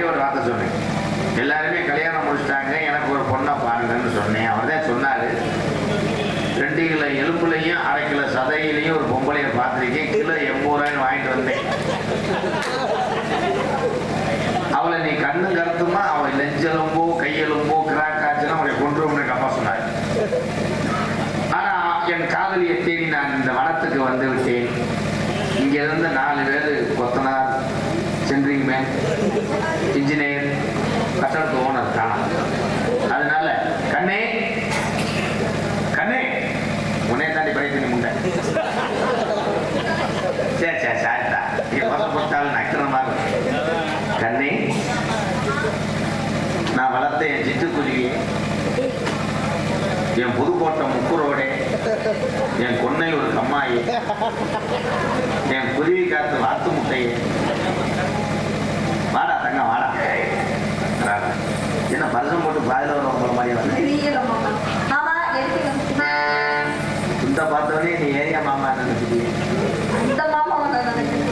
ஒரே ஒரு வார்த்தை சொன்னேன் எல்லாருமே கல்யாணம் முடிச்சிட்டாங்க எனக்கு ஒரு பொண்ணை பாருங்கன்னு சொன்னேன். அவர் தான் சொன்னாரு. ரெண்டு கிலோ எலும்புலையும் அரை கிலோ சதையிலையும் ஒரு பொம்பளையை பார்த்துருக்கேன். கிலோ எண்பது ரூபாய்னு வாங்கிட்டு வந்தேன். அவளை நீ கண்ணு கருத்துமா? அவள் நெஞ்செலும்போ கையெலும்போ கிராக் ஆச்சுன்னா அவளை கொண்டு வந்து அப்பா சொன்னார். ஆனா என் காதலியை தேடி நான் இந்த வனத்துக்கு வந்து விட்டேன். இங்க இருந்து நாலு பேர் கொத்தனார் சென்ட்ரிங் மேன் இன்ஜினியர் கட்டடத்து ஓனர் தான் அதனால கண்ணே கண்ணே உன்னே தாண்டி படித்து முண்டை. சரி சரி சாரிதா நீ வசப்பட்டாலும் நக்கிறமாக கண்ணே நான் வளர்த்த என் சிட்டுக்குருவியே என் புதுக்கோட்டை முக்குரோடே என் கொன்னை ஒரு கம்மாயி என் குருவி காத்து பரிசம் போட்டு பாதில வர உங்களை மாதிரி வந்து இந்த பார்த்தவனே நீ ஏரியா மாமா நினைச்சிட்டியே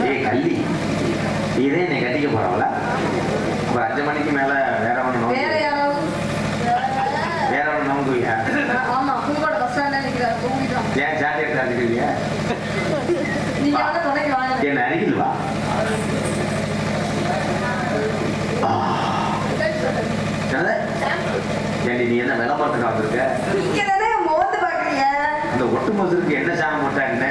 ஏய் கள்ளி. இதே நீ கட்டிக்க போறவள? ஒரு அஞ்சு மணிக்கு மேல வேற வேற நோக்கு வேற ஒன்று நோங்குவியா ஏன் துணைக்கு வாங்க. என்ன அருகில் ஏண்டி நீ என்ன விளம்பரத்துக்கு வந்திருக்க இந்த ஒட்டு மொசருக்கு என்ன சாமம் போட்டா என்ன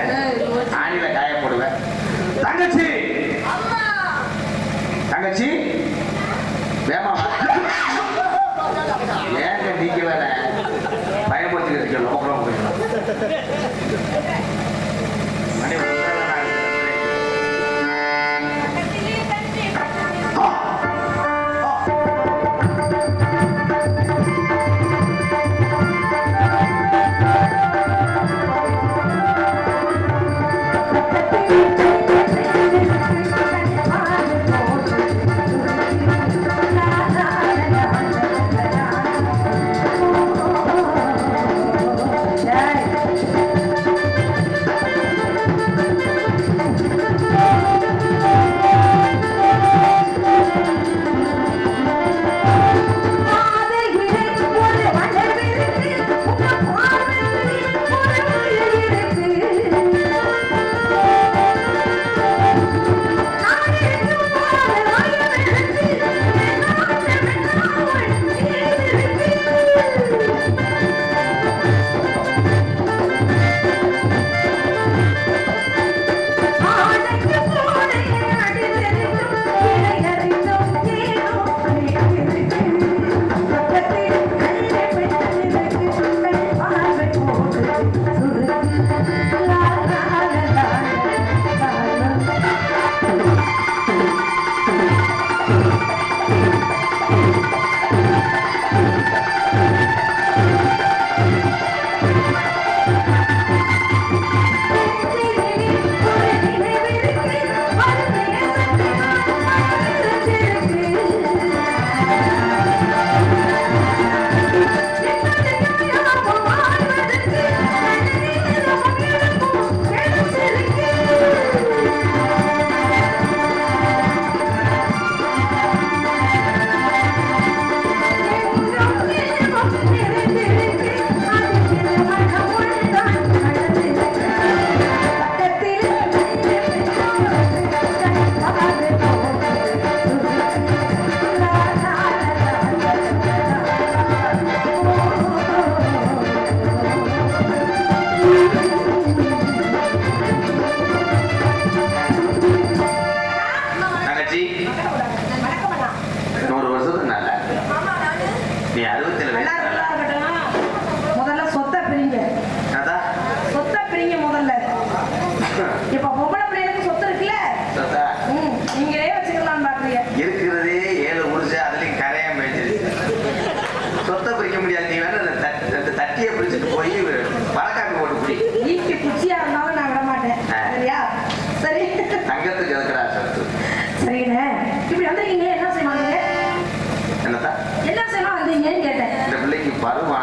சாப்பிடுறீங்கன்னு கேட்டேன். இந்த பிள்ளைக்கு பருவா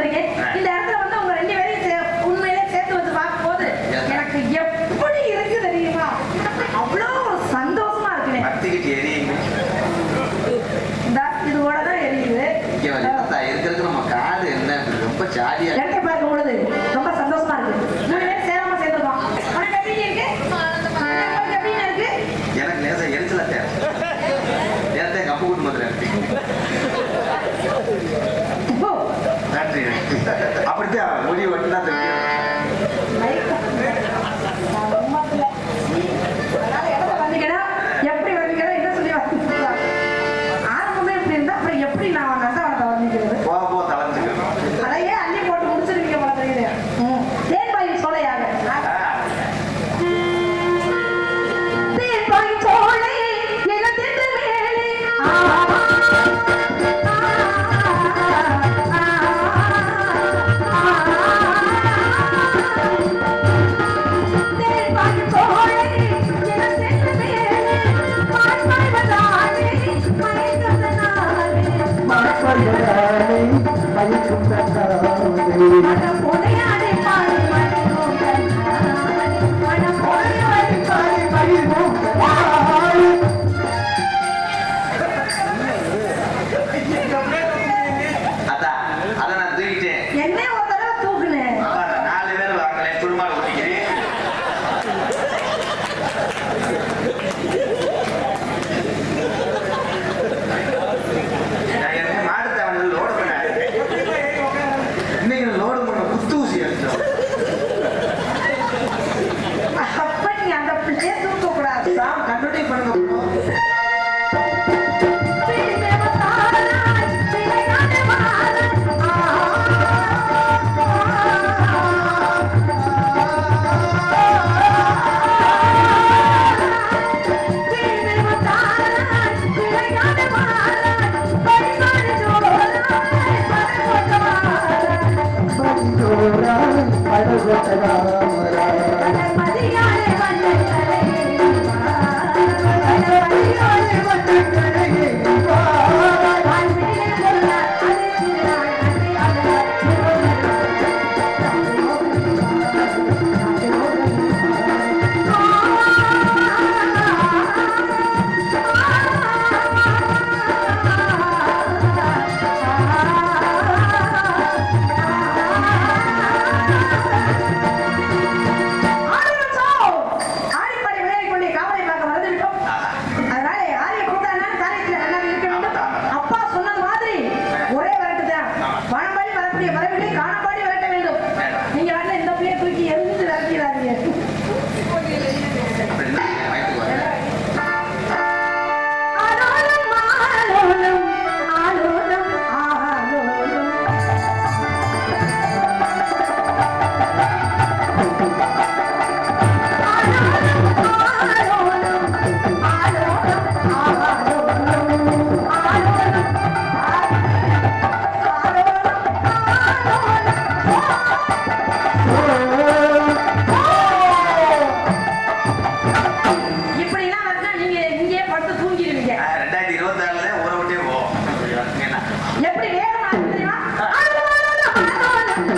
வந்திருக்கேன். இந்த இடத்துல வந்து உங்க ரெண்டு பேரையும் உண்மையிலே சேர்த்து வந்து பார்க்கும் போது எனக்கு எப்படி இருக்கு தெரியுமா? அவ்வளோ சந்தோஷமா இருக்குனே இது கூட தான் எரியுது இருக்கிறதுக்கு நம்ம காது என்ன? ரொம்ப ஜாலியா அப்புறம் எப்படி நான்